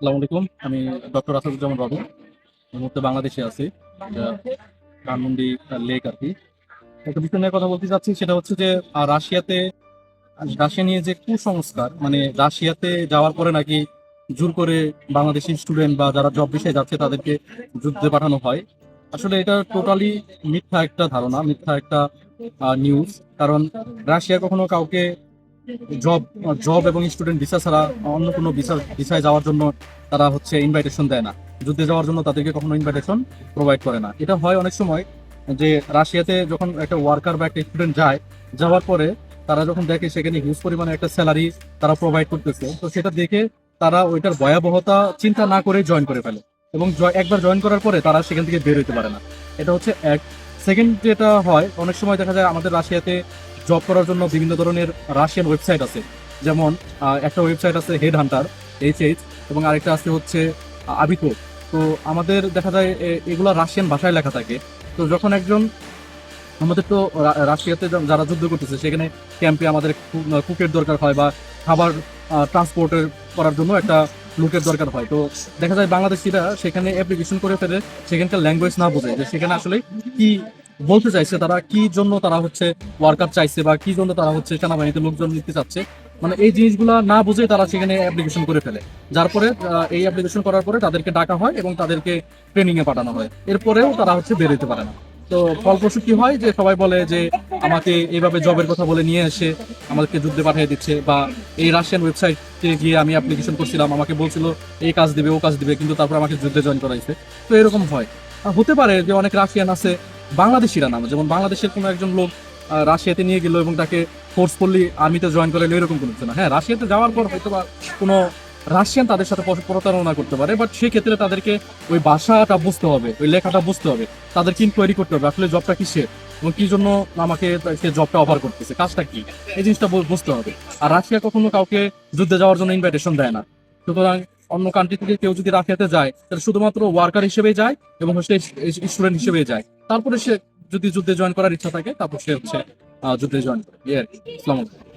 আসসালামু আলাইকুম। আমি ডক্টর আসাদুজ্জামান বাবু। এই মুহূর্তে বাংলাদেশে আছি। ধানমন্ডি লেক আর কি। একটা বিষয় নিয়ে কথা বলতে চাচ্ছি, সেটা হচ্ছে যে রাশিয়াতে, রাশিয়া নিয়ে যে কুসংস্কার মানে রাশিয়াতে যাওয়ার পরে নাকি জোর করে বাংলাদেশি স্টুডেন্ট বা যারা জব বিষয়ে যাচ্ছে, তাদেরকে যুদ্ধে পাঠানো হয়। আসলে এটা টোটালি মিথ্যা একটা ধারণা, মিথ্যা একটা নিউজ কারণ রাশিয়া কখনো কাউকে জব জব এবং স্টুডেন্ট ভিসা ছাড়া অন্য কোনো ভিসা ভিসায় যাওয়ার জন্য তারা হচ্ছে ইনভাইটেশন দেয় না। যুদ্ধে যাওয়ার জন্য তাদেরকে কখনো ইনভাইটেশন প্রোভাইড করে না। এটা হয় অনেক সময় যে রাশিয়াতে যখন একটা ওয়ার্কার বা একটা স্টুডেন্ট যায়, যাওয়ার পরে তারা যখন দেখে সেখানে হিউজ পরিমাণে একটা স্যালারি তারা প্রোভাইড করতেছে, তো সেটা দেখে তারা ওইটার ভয়াবহতা চিন্তা না করে জয়েন করে ফেলে এবং একবার জয়েন করার পরে তারা সেখান থেকে বের হতে পারে না। এটা হচ্ছে এক। সেকেন্ড যেটা হয়, অনেক সময় দেখা যায় আমাদের রাশিয়াতে জব করার জন্য বিভিন্ন ধরনের রাশিয়ান ওয়েবসাইট আছে। যেমন একটা ওয়েবসাইট আছে হেড হান্টার এইচ এইচ এবং আরেকটা আছে হচ্ছে আবিতো তো আমাদের দেখা যায় এগুলা রাশিয়ান ভাষায় লেখা থাকে। তো যখন একজন, আমাদের তো রাশিয়াতে যারা যুদ্ধ করতেছে, সেখানে ক্যাম্পে আমাদের কুকের দরকার হয় বা খাবার ট্রান্সপোর্টের করার জন্য একটা লোকের দরকার হয়। তো দেখা যায় বাংলাদেশিরা সেখানে অ্যাপ্লিকেশন করে ফেলে, সেখানকার ল্যাঙ্গুয়েজ না বোঝে যে সেখানে আসলে কি বলতে চাইছে তারা কি জন্য তারা হচ্ছে ওয়ার্কার চাইছে বা কি জন্য তারা হচ্ছে সেনাবাহিনীতে লোকজন নিতে চাচ্ছে। মানে এই জিনিসগুলো না বুঝে তারা সেখানে অ্যাপ্লিকেশন করে ফেলে। যার পরে এই অ্যাপ্লিকেশন করার পরে তাদেরকে ডাকা হয় এবং তাদেরকে ট্রেনিং এ পাঠানো হয়। এরপরেও তারা হচ্ছে বেরোতে পারে না। তো ফলপ্রসূ কি হয় যে সবাই বলে যে আমাকে এইভাবে জবের কথা বলে নিয়ে এসে আমাদেরকে যুদ্ধে পাঠিয়ে দিচ্ছে বা এই রাশিয়ান ওয়েবসাইটে গিয়ে আমি অ্যাপ্লিকেশন করছিলাম, আমাকে বলছিল এই কাজ দিবে, ও কাজ দিবে, কিন্তু তারপর আমাকে যুদ্ধে জয়েন করাইছে। তো এরকম হয়। হতে পারে যে অনেক রাশিয়ান আছে বাংলাদেশিরা নাম যেমন বাংলাদেশের কোনো একজন লোক রাশিয়াতে নিয়ে গেল এবং তাকে ফোর্সফুলি আর্মিতে জয়েন করে এরকম কোনো না। হ্যাঁ রাশিয়াতে যাওয়ার পর হয়তো বা কোনো রাশিয়ান তাদের সাথে প্রতারণা করতে পারে বাট সেক্ষেত্রে তাদেরকে ওই ভাষাটা বুঝতে হবে, ওই লেখাটা বুঝতে হবে। তাদেরকে ইনকোয়ারি করতে হবে, আসলে জবটা কিসের? এবং কি জন্য আমাকে সে জবটা অফার করতেছে? কাজটা কি? এই জিনিসটা বুঝতে হবে। আর রাশিয়া কখনো কাউকে যুদ্ধে যাওয়ার জন্য ইনভাইটেশন দেয় না। সুতরাং অন্য কান্ট্রি থেকে কেউ যদি রাফিয়াতে যায়, তাহলে শুধুমাত্র ওয়ার্কার হিসেবেই যায় এবং হচ্ছে স্টুডেন্ট হিসেবেই যায় তারপরে সে যদি যুদ্ধে জয়েন করার ইচ্ছা থাকে, তারপর সে হচ্ছে যুদ্ধে জয়েন করে ইয়ে আর কি। আসসালামু আলাইকুম